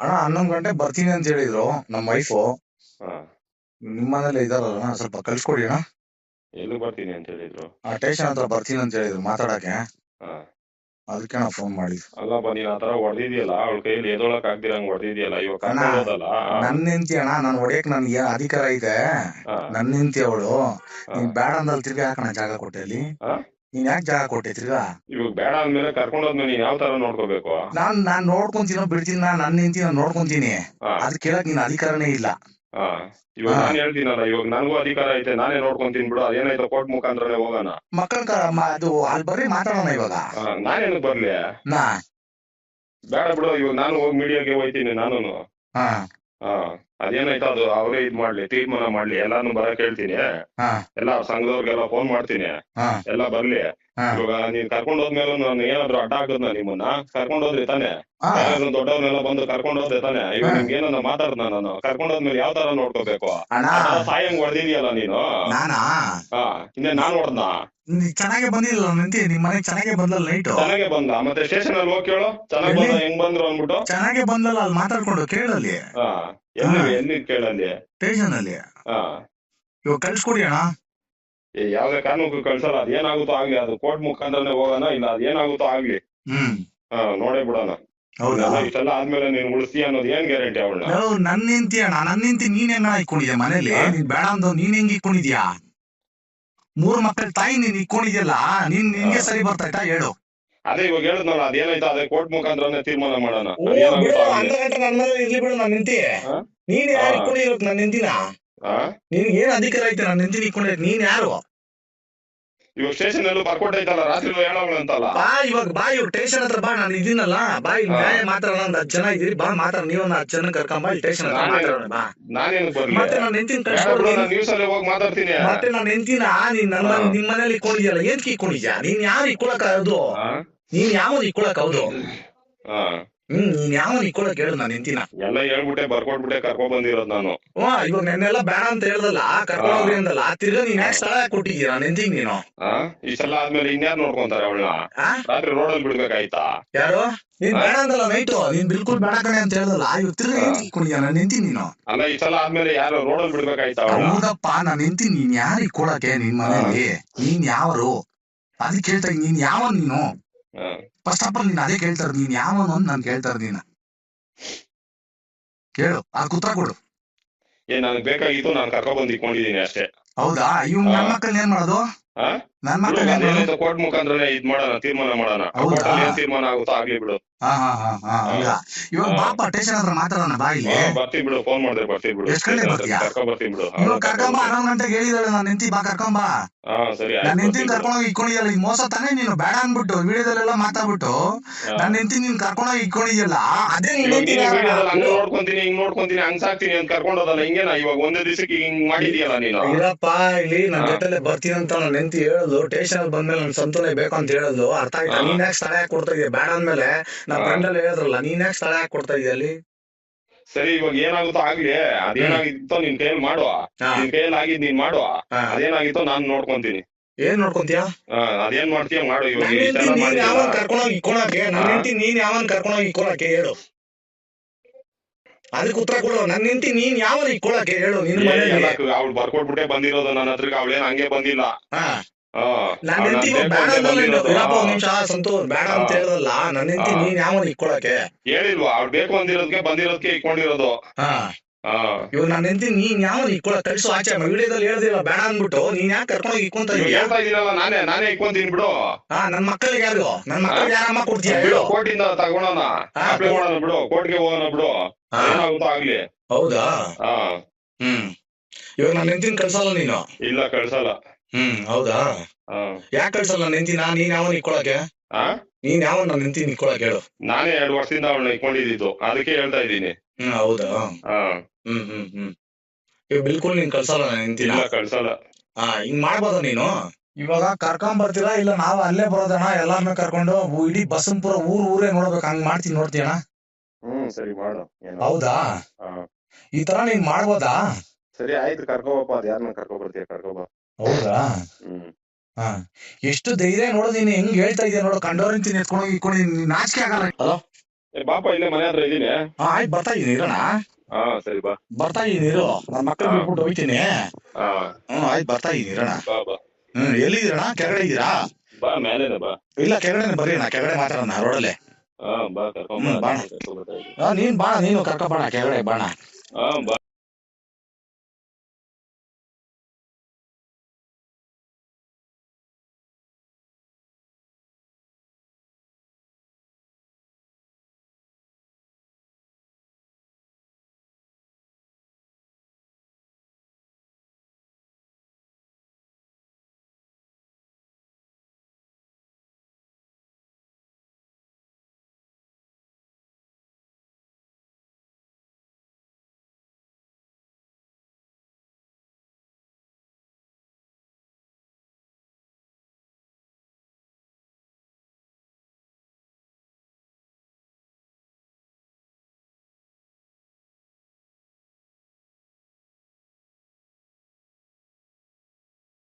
ಅಣ್ಣ ಹನ್ನೊಂದ್ ಗಂಟೆ ಬರ್ತೀನಿ ಅಂತ ಹೇಳಿದ್ರು ನಮ್ ವೈಫು ಹಾ. ನಿಮ್ ಮನೇಲಿ ಇದಾರಲ್ಲ ಸ್ವಲ್ಪ ಕಳ್ಸ್ಕೊಡಿ ಅಣ್ಣ. ಎಲ್ಲಿ ಬರ್ತೀನಿ ಅಂತ ಹೇಳಿದ್ರು? ಆ ಸ್ಟೇಷನ್ ಹತ್ರ ಬರ್ತೀನಿ ಅಂತ ಹೇಳಿದ್ರು ಮಾತಾಡಕ್ಕೆ. ಹಾ. ಅದಕ್ಕೆ ನಾ ಫೋನ್ ಮಾಡಿದ್ ಅಲ್ಲಪ್ಪ ನೀನ್ ಆತರ ಹೊಡೆದಿದ್ಯಲ್ಲ ಅವಳ ಕೈಯಲ್ಲಿ ಎದೊಳಕ್ ಆಗ್ದಿರಂಗ್ ಹೊಡೆದಿದ್ಯಲ್ಲ ಇವಾಗ ಅಣ್ಣ, ಕರ್ಕೊಂಡು ನನ್ ಹೆಂಡತಿ ಅಣ್ಣ ನಾನ್ ಹೊಡಿಯಕ್ ನನ್ಗೆ ಅಧಿಕಾರ ಇದೆ ನನ್ ಹೆಂಡತಿ ಅವಳು. ನೀನ್ ಬೇಡ ಅಂದಲ್ಲಿ ತಿರ್ಗಿ ಹಾಕೋಣ ಜಾಗ ಕೊಟ್ಟೆ ಅಲ್ಲಿ? ನೀನ್ ಯಾಕೆ ಜಾಗ ಕೊಟ್ಟೆ ತಿರ್ಗಾ ಇವಾಗ ಬೇಡ ಅಂದ್ಮೇಲೆ ಕರ್ಕೊಂಡ್ ಹೋದ್ಮೇಲೆ ನೀನ್ ಯಾವ ತರ ನೋಡ್ಕೋಬೇಕು? ನಾನ್ ನಾನ್ ನೋಡ್ಕೊಂತೀನೋ ಬಿಡ್ತೀನಿ ನಾನ್ ನನ್ನ ಹೆಂಡತಿ ನಾನ್ ನೋಡ್ಕೊಂತೀನಿ ಅದ್ ಕೇಳಕ್ ನೀನ್ ಅಧಿಕಾರನೇ ಇಲ್ಲ. ಇವಾಗ ನಾನು ಹೇಳ್ತೀನಲ್ಲ ಇವಾಗ ನನಗೂ ಅಧಿಕಾರ ಐತೆ ನಾನೇ ನೋಡ್ಕೊಂತೀನಿ ಬಿಡು ಅದೇನಾಯ್ತು ಕೋರ್ಟ್ ಮುಖಾಂತರನೇ ಹೋಗೋಣ? ಮಕ್ಕಳ ಅದು ಅಲ್ಲಿ ಬರ್ರಿ ಮಾತಾಡೋಣ ಇವಾಗ. ಹಾ, ನಾನೇನಕ್ ಬರ್ಲಿ? ನಾ. ಬೇಡ ಬಿಡು ಇವಾಗ ನಾನು ಹೋಗಿ ಮೀಡಿಯಾಗೆ ಹೋಯ್ತೀನಿ ನಾನು ಹಾ. ಹಾ. ಅದೇನಾಯ್ತು ಅದು ಅವರೇ ಇದ್ ಮಾಡ್ಲಿ ತೀರ್ಮಾನ ಮಾಡ್ಲಿ ಎಲ್ಲಾನು ಬರಕ್ ಹೇಳ್ತೀನಿ ಎಲ್ಲಾ ಸಂಘದವ್ರಿಗೆಲ್ಲ ಫೋನ್ ಮಾಡ್ತೀನಿ. ಎಲ್ಲಾ ಬರ್ಲಿ. ಇವಾಗ ನೀನ್ ಕರ್ಕೊಂಡ್ ಹೋದ್ಮೇಲೆ ನಾನು ಏನಾದ್ರು ಅಡ್ಡ ಹಾಕದ್ನ ನಿಮ್ಮನ್ನ ಕರ್ಕೊಂಡ್ ಹೋದ್ರಿ ತಾನೆ? ದೊಡ್ಡವ್ರನ್ನೆಲ್ಲ ಬಂದು ಕರ್ಕೊಂಡ್ ಹೋದ್ರೆ ತಾನೆ? ಇವಾಗ. ನಿಮ್ಗೆ ಏನನ್ನ ಮಾತಾಡ್ದ ನಾನು? ಕರ್ಕೊಂಡ್ ಹೋದ್ಮೇಲೆ ಯಾವ ತರ ನೋಡ್ಕೋಬೇಕು? ಸಾಯಂಗ್ ಹೊಡೆದಿದ್ಯಲ್ಲ ನೀನು? ಇನ್ನೇ ನಾನ್ ಹೊಡೆದ್ನ? ಚೆನ್ನಾಗೆ ಬಂದಿಲ್ಲ ನಂತಿ ನಿಮ್ ಮನೆ ಚೆನ್ನಾಗೆ ಬಂದಲ್ಲ ನೈಟ್ ಚೆನ್ನಾಗೆ ಬಂದ. ಮತ್ತೆ ಸ್ಟೇಷನ್ ಅಲ್ಲಿ ಹೋಗಿ ಕೇಳು. ಚೆನ್ನಾಗಿ ಬಂದ ಹೆಂಗ್ ಬಂದ್ರು ಅಂದ್ಬಿಟ್ಟು. ಚೆನ್ನಾಗೆ ಬಂದಲ್ಲ ಅಲ್ಲಿ ಮಾತಾಡ್ಕೊಂಡು ಕೇಳಲ್ಲಿ ಹಾ. ಎಲ್ಲಿ. ಎಲ್ಲಿ ಕೇಳಲ್ಲಿ ಸ್ಟೇಷನ್ ಅಲ್ಲಿ. ಹಾ. ಇವಾಗ ಕಳ್ಸ್ಕೊಡಿ ಅಣ್ಣ. ಯಾವ್ದೇ ಕಾರಣಕ್ಕೂ ಕಳ್ಸಲ್ಲ ಅದ್ ಏನಾಗುತ್ತೋ ಆಗ್ಲಿ ಅದು ಕೋರ್ಟ್ ಮುಖಾಂತರನೇ ಹೋಗೋಣ ಇಲ್ಲ ಅದ್ ಏನಾಗುತ್ತೋ ಆಗ್ಲಿ. ಹ್ಮ್. ಹಾ ನೋಡೇ ಬಿಡೋಣ. ಹೌದಾ? ಇಷ್ಟೆಲ್ಲ ಆದ್ಮೇಲೆ ನೀನ್ ಉಳಿಸಿ ಅನ್ನೋದು ಏನ್ ಗ್ಯಾರಂಟಿ ಅವಳನ್ನ? ನಾವು ನನ್ ನಿಂತಿ ಅಣ್ಣ ನನ್ನ ನಿಂತಿ ನೀನ್ ಹೆಂಗ ಇಕ್ಕೊಂಡಿದ್ಯಾ ಮನೇಲಿ? ನೀನ್ ಬೇಡ ಅಂತ ನೀನ್ ಹೆಂಗ್ ಇಕ್ಕೊಂಡಿದ್ಯಾ ಮೂರ್ ಮಕ್ಕಳ ತಾಯಿ ನೀನ್ ಇಕ್ಕೊಂಡಿದ್ಯಲ್ಲ ನೀನ್ ನಿಂಗೆ. ಸರಿ ಬರ್ತಾಯ್ತಾ ಹೇಳು. ಅದೇ ಇವಾಗ ಹೇಳಿದ್ನಲ್ಲ ಅದೇನಾಯ್ತು ಅದೇ ಕೋರ್ಟ್ ಮುಖಾಂತರನೇ ತೀರ್ಮಾನ ಮಾಡೋಣ. ಗಂಟೆ ನನ್ ಮನೇಲಿ ಇರ್ಲಿ ಬಿಡು ನನ್ ನಿಂತಿ. ಹಾ? ನೀನ್ ಯಾರು ನನ್ ನಿಂತಿನ? ನಿನ್ಗೆ ಏನ್ ಅಧಿಕಾರ ಐತೆ ನನ್ ನಿಂತಿನ ನೀನ್ ಯಾರು? ಇವಾಗ ಸ್ಟೇಷನ್ ಎಲ್ಲೂ ಬರ್ಕೊಟ್ಟೈತಲ್ಲ ರಾತ್ರಿ ಬಾ ಇವಾಗ ಬಾ ಇವಾಗ ಸ್ಟೇಷನ್ ಹತ್ರ ಬಾ ನಾನು ಇದೀನಲ್ಲ. ಬಾ ಇಲ್ಲಿ. ನ್ಯಾಯ ಮಾತಾಡೋಣ ಒಂದ್ ಹತ್ತು ಜನ ಇದೀರಿ ಬಾ ಮಾತಾಡ ನೀವ್ ಒಂದ್ ಹತ್ತು ಜನ ಕರ್ಕೊಂಡ್ ಬಾ ಇಲ್ಲಿ ಸ್ಟೇಷನ್ ಹತ್ರ ನಾನೇ- ಮಾತಾಡೋಣ ಬಾ. ನಾನೇನು ಬರ್ಲಿ? ಮತ್ತೆ ನಾನು ನಿಂತಿನ ನಾನ್ ನ್ಯೂಸ್ ಅಲ್ಲಿ ಹೋಗಿ ಮಾತಾಡ್ತೀನಿ. ಮತ್ತೆ ನಾನು ನಿಂತಿನ? ನೀನ್ ನನ್ನ. ನಿಮ್ ಮನೇಲಿ ಇಕ್ಕೊಂಡಿದ್ಯಲ್ಲ ಏನ್ ಇಕ್ಕೊಂಡಿದ್ಯಾ ನೀನ್ ಯಾರು ಇಕ್ಕೊಳಕ್ ಅದು? ನೀನ್ ಯಾವನ್ ಇಕ್ಕೊಳಕ್ ಹೌದು? ಹಾ. ಹ್ಮ್ ನೀನ್ ಯಾವನ್ ಇಕ್ಕೊಳಕ್ ಹೇಳು ನಾನು ನಿಂತಿನ. ಎಲ್ಲ ಹೇಳ್ಬಿಟ್ಟೆ ಬರ್ಕೊಟ್ಬಿಟ್ಟೆ ಕರ್ಕೊಂಡ್ ಬಂದಿರೋದ್ ನಾನು. ಹಾ ಇವಾಗ ನೆನ್ನೆಲ್ಲ ಬೇಡ ಅಂತ ಹೇಳ್ದಲ್ಲ ಕರ್ಕೊಂಡ್ ಹೋಗ್ರಿ ಅಂದಲ್ಲ. ತಿರ್ಗಾ ನೀನ್ ಯಾಕೆ ಸ್ಥಳ ಕೊಟ್ಟಿದ್ದೀರಾ ನಿಂತಿಗ್ ನೀನು ಆ ಇಷ್ಟೆಲ್ಲ ಆದ್ಮೇಲೆ ಇನ್ಯಾರು ನೋಡ್ಕೊಂತಾರೆ ಅವಳನ್ನ? ಆ? ರಾತ್ರಿ ರೋಡಲ್ಲಿ ಬಿಡ್ಬೇಕಾಯ್ತಾ? ಯಾರು? ನೀನ್ ಬೇಡ ಅಂದಲ್ಲ ನೈಟು ನೀನ್ ಬಿಲ್ಕುಲ್ ಬೇಡ ಕಣೆ ಅಂತ ಹೇಳ್ದಲ್ಲ. ಇವ್ ತಿರ್ಗಾ ಏನ್ ಇಕ್ಕೊಂಡಿದ್ಯಾ ನಾನು ನಿಂತೀನಿ ನೀನು. ಅಲ್ಲ ಇಷ್ಟೆಲ್ಲ ಆದ್ಮೇಲೆ ಯಾರು ರೋಡಲ್ಲಿ ಬಿಡ್ಬೇಕಾಯ್ತಾ ಅವಳನ್ನ? ಹೌದಪ್ಪ ನಾನು ನಿಂತೀನಿ. ನೀನ್ ಯಾರು ಇಕ್ಕೊಳಕ್ಕೆ ನಿನ್ ಮನೆಯಲ್ಲಿ? ನೀನ್ ಯಾರು ಅದಕ್ಕೆ ಹೇಳ್ತಾ ನೀನ್ ಯಾವ ನೀನು. ಫಸ್ಟ್ ಆಫ್ ಆಲ್ ನೀನ್ ಅದೇ ಕೇಳ್ತಾ ನೀನ್ ಯಾವನು ಅಂತ ನಾನು ಕೇಳ್ತಾ ಇರ್ದೀನ ಕೇಳು ಆ ಕುತ್ರ ಕೊಡು. ಏನ್ ನನಗೆ ಬೇಕಾಗಿತ್ತು ನಾನು ಕರ್ಕೊಂಡ್ ಬಂದ್ ಇಟ್ಕೊಂಡಿದೀನಿ ಅಷ್ಟೇ. ಹೌದಾ? ಇವ್ ಮಕ್ಕಳ ಹಾ. ಮಕ್ಕಳನ್ನ ಏನ್ ಮಾಡೋದು? ಹಾ? ನನ್ ಮಕ್ಕಳನ್ನ ಏನ್ ಮಾಡೋದು ಕೋರ್ಟ್ ಮುಖಾಂತರನೇ ಇದ್ ಮಾಡೋಣ ತೀರ್ಮಾನ ಮಾಡೋಣ. ಏನ್ ತೀರ್ಮಾನ ಆಗುತ್ತೋ ಆಗ್ಲಿ ಬಿಡು. ಹಾ ಹಾ ಹಾ ಹಾ ಇವಾಗ. ಬಾಪ ಸ್ಟೇಷನ್ ಹತ್ರ ಮಾತಾಡೋಣ ಬಾ ಇಲ್ಲಿ. ಬರ್ತೀನಿ ಬಿಡು ಫೋನ್ ಮಾಡಿದ್ರೆ ಬರ್ತೀನಿ ಬಿಡು. ಎಷ್ಟ್ ಗಂಟೆಗ್ ಬರ್ತೀಯಾ? ಕರ್ಕೊಂಡ್ ಬರ್ತೀನಿ ಬಿಡು. ಇವಾಗ ಕರ್ಕೊಂಬ ಹನ್ನೊಂದ್ ಗಂಟೆಗೆ ಹೇಳಿದಾಳೆ ನಾನ್ ನಿಂತಿ ಬಾ ಕರ್ಕೊಂಬ ಹಾ ಸರಿ ನಾನ್ ನಿಂತಿನ ಕರ್ಕೊಂಡೋಗಿ ಇಕ್ಕೊಂಡಿದ್ಯಲ್ಲ ಈ ಮೋಸ ತಾನೇ ನೀನು ಬೇಡ ಅನ್ಬಿಟ್ಟು ವಿಡಿಯೋದಲ್ಲೆಲ್ಲ ಮಾತಾಡ್ಬಿಟ್ಟು ನಾನು ನಾನ್ ನಿಂತಿ ನೀನ್ ಕರ್ಕೊಂಡೋಗಿ ಇಕ್ಕೊಂಡಿದ್ಯಲ್ಲ ಅದೇ ಹಂಗ್ ನೋಡ್ಕೊಂತೀನಿ ಹಿಂಗ್ ನೋಡ್ಕೊಂತೀನಿ ಹಂಗ್ ಸಾಕ್ತೀನಿ ಅಂತ ಕರ್ಕೊಂಡ್ ಹೋದಲ್ಲ ಹಿಂಗೇನಾ? ಇವಾಗ ಒಂದೇ ದಿವಸಕ್ಕೆ ಹಿಂಗ್ ಮಾಡಿದ್ಯಲ್ಲ ನೀನು? ಇಲ್ಲಪ್ಪ ಇಲ್ಲಿ ನನ್ನ. ಜೊತೆಲೆ ಬರ್ತೀನಿ ಅಂತ ನಾನು ನೆಂತಿ ಹೇಳೋದು ಅಲ್ಲಿ ಬಂದ್ಮೇಲೆ ನನ್ ಸಂತೋನೆ ಬೇಕು ಅಂತ ಹೇಳೋದು ಅರ್ಥ ಆಯ್ತಾ. ನೀನ್ ಯಾಕೆ ಸ್ಥಳ ಯಾಕೆ ಕೊಡ್ತಾ ಇದೀಯ ಬೇಡ ಅಂದ್ಮೇಲೆ ನಾ ಹಾ. ಫ್ರೆಂಡ್ ಅಲ್ಲಿ ಹೇಳಿದ್ರಲ್ಲ ನೀನ್ ಯಾಕೆ ಸ್ಥಳ ಯಾಕೆ ಕೊಡ್ತಾ ಇದೀಯ ಅಲ್ಲಿ? ಸರಿ ಇವಾಗ ಏನಾಗುತ್ತೋ ಆಗ್ಲಿ ಅದೇನಾಗಿತ್ತೋ ನೀನ್ ಕೈಯಲ್ಲಿ ಮಾಡುವ ನೀನ್ ನಿನ್ ಆಗಿ ಆಗಿದ್ ನೀನ್ ಮಾಡುವ ಅದೇನಾಗಿತ್ತೋ ನಾನ್ ನೋಡ್ಕೊಂತೀನಿ. ಏನ್ ನೋಡ್ಕೊಂತೀಯ? ಅದೇನ್ ಮಾಡ್ತೀಯ ಮಾಡು ಇವಾಗ ಕರ್ಕೊಂಡೋಗಿ ಇಕ್ಕೊಳಕ್ಕೆ ನನ್ನ ಹೆಂಡ್ತಿ ನೀನ್ ಯಾವನ್ ಕರ್ಕೊಂಡೋಗಿ ಇಕ್ಕೊಳಕ್ಕೆ ಹೇಳು. ಅದಕ್ಕೆ ಉತ್ತರ ಕೊಡು. ನನ್ ನಿಂತಿ ನೀನ್ ಯಾವ ಇಕ್ಕೊಳಕ್ಕೆ ಹೇಳು? ನಿನ್ ಎಲ್ಲ ಅವ್ಳು ಬರ್ಕೊಟ್ಬಿಟ್ಟೆ ಬಂದಿರೋದು ನನ್ನ ಹತ್ರಕ್ಕೆ. ಅವಳೇನ್ ಹಂಗೆ ಬಂದಿಲ್ಲ. ಹಾ. ಹಾ. ನನ್ ಅವ್ಳ್ ಹೆಂಡ್ತಿ ಬೇಡ ಇರಪ್ಪ ಒಂದ್ ನಿಮಿಷ ಸಂತೋಷ್ ಬೇಡ ಅಂತ. ಹೇಳ್ದಲ್ಲ. ನನ್ ಹೆಂಡ್ತಿ ನೀನ್ ಯಾವನ್ ಇಕ್ಕೊಳಕ್ಕೆ ಹೇಳಿಲ್ವಾ ಅವ್ಳು ಬೇಕು ಅಂದಿರೋದಕ್ಕೆ ಬಂದಿರೋದಕ್ಕೆ ಹಾ. ಇವಾಗ ನನ್ನ ಹೆಂಡತಿ ನೀನ್ ಯಾವ ಇಕ್ಕೊಳ ಕಳ್ಸು? ಆಚೆ ವಿಡಿಯೋದಲ್ಲಿ ಹೇಳ್ದಿಲ್ಲ ಬೇಡ ಅಂದ್ಬಿಟ್ಟು. ನೀನ್ ಯಾಕೆ ಕರ್ಕೊಂಡೋಗಿ ಇಕ್ಕೊಂತ ಹೇಳ್ತಾ ಇದೀನಲ್ಲ ನಾನೇ ನಾನೇ ಇಟ್ಕೊಂತೀನಿ ಬಿಡು. ಹಾ ನನ್ ಮಕ್ಕಳಿಗೆ ಯಾರು ನನ್ ಮಕ್ಕಳಿಗೆ ಯಾರಮ್ಮ ಕೊಡ್ತೀಯ? ಬಿಡು ಕೋರ್ಟಿಂದ ತಗೊಳೋಣ. ಬಿಡು ಕೋರ್ಟ್ಗೆ ಹೋಗೋಣ ಬಿಡು. ಆಗ್ಲಿ ಹೌದಾ? ಹಾ. ಹ್ಮ್. ಇವಾಗ ನಾನು ಹೆಂಡತಿನ ಕಳ್ಸಲ್ಲ ನೀನು? ಇಲ್ಲ ಕಳ್ಸಲ್ಲ. ಹ್ಮ್ ಹೌದಾ? ಹಾ. ಯಾಕೆ ಕಳ್ಸಲ್ಲ ನನ್ನ ನಾನು ನೀನ್ ಯಾವನ್ ಇಕ್ಕೊಳಕ್ಕೆ? ಹಾ? ನೀನ್ ಯಾವ ನನ್ನ ಹೆಂಡತಿನ ಇಕ್ಕೊಳಕ್ ಹೇಳು. ನಾನೇ ಎರಡು ವರ್ಷದಿಂದ ಅವಳನ್ನ ಇಟ್ಕೊಂಡಿದ್ದು ಅದಕ್ಕೆ ಹೇಳ್ತಾ ಇದ್ದೀನಿ. ಹ್ಮ್ ಹೌದಾ? ಹಾ. ಹ್ಮ್ ಹ್ಮ್ ಹ್ಮ್. ಇವಾಗ ಬಿಲ್ಕುಲ್ ನೀನ್ ಕಳ್ಸಲ್ಲ ನನ್ನ ಹೆಂಡತಿನ? ಇಲ್ಲ ಕಳ್ಸಲ್ಲ. ಹಾ ಹಿಂಗ್ ಮಾಡ್ಬೋದ ನೀನು? ಇವಾಗ ಕರ್ಕೊಂಡ್ ಬರ್ತೀರಾ? ಇಲ್ಲ ನಾವ್ ಅಲ್ಲೇ ಬರೋದಣ್ಣ? ಎಲ್ಲಾರ್ನೂ ಕರ್ಕೊಂಡು ಇಡೀ ಬಸಂಪುರ ಪುರ ಊರ್ ಊರೇ ನೋಡ್ಬೇಕು. ಹಂಗ್ ಮಾಡ್ತೀನಿ ನೋಡ್ತೀಯಣ್ಣ? ಹ್ಮ್ ಸರಿ ಮಾಡು. ಹೌದಾ? ಹಾ ಈ ತರ ನೀನ್ ಮಾಡ್ಬೋದಾ? ಸರಿ ಆಯ್ತು ಕರ್ಕೋಬಪ್ಪ ಅದ್ ಯಾರನ್ನ ಕರ್ಕೊ ಬರ್ತೀಯ? ಕರ್ಕೋಬಾ ಹೌದಾ? ಹ್ಮ್. ಹಾ. ಎಷ್ಟು ಧೈರ್ಯ ನೋಡು ನೀನ್. ಹೆಂಗ್ ಹೇಳ್ತಾ ಇದೀಯ ನೋಡು. ಕಂಡೋರ್ ನಿಂತೀನಿ ಎತ್ಕೊಂಡು ನೀನ್ ನಾಚಿಕೆ ಆಗಲ್ಲ. ಹಲೋ? ಏ ಬಾಪ ಇಲ್ಲೇ ಮನೆ ಹತ್ರ ಇದೀನಿ. ಹಾ ಆಯ್ತು ಬರ್ತಾ ಇದೀನಿ ಇರೋಣ. ಹಾ ಸರಿ ಬಾ. ಬರ್ತಾ ಇದೀನಿ ಇರು. ನನ್ನ ಮಕ್ಕಳು ಬಿಟ್ಬಿಟ್ಟು ಹೋಗ್ತೀನಿ. ಹಾ. ಹ್ಮ್ ಆಯ್ತು ಬರ್ತಾ ಇದೀನಿ ಇರೋಣ. ಬಾ ಬಾ. ಹ್ಮ್ ಎಲ್ಲಿದ್ದೀರಣ್ಣ? ಕೆಳಗಡೆ ಇದ್ದೀರಾ ಬಾ ಮೇಲೆ ಬಾ. ಇಲ್ಲ ಕೆಳಗಡೆ ಬರೀಣ ಕೆಳಗಡೆ ಮಾತಾಡೋಣ ರೋಡಲ್ಲೇ. ಹಾ ಬಾ ಕರ್ಕೊಂಡ್ ಬಾ ನೀನ್ ಬಾ ನೀನು ಕರ್ಕೊಂಡ್ ಬಾಣ ಕೆಳಗಡೆ ಬಾಣ ಹಾ ಬಾ.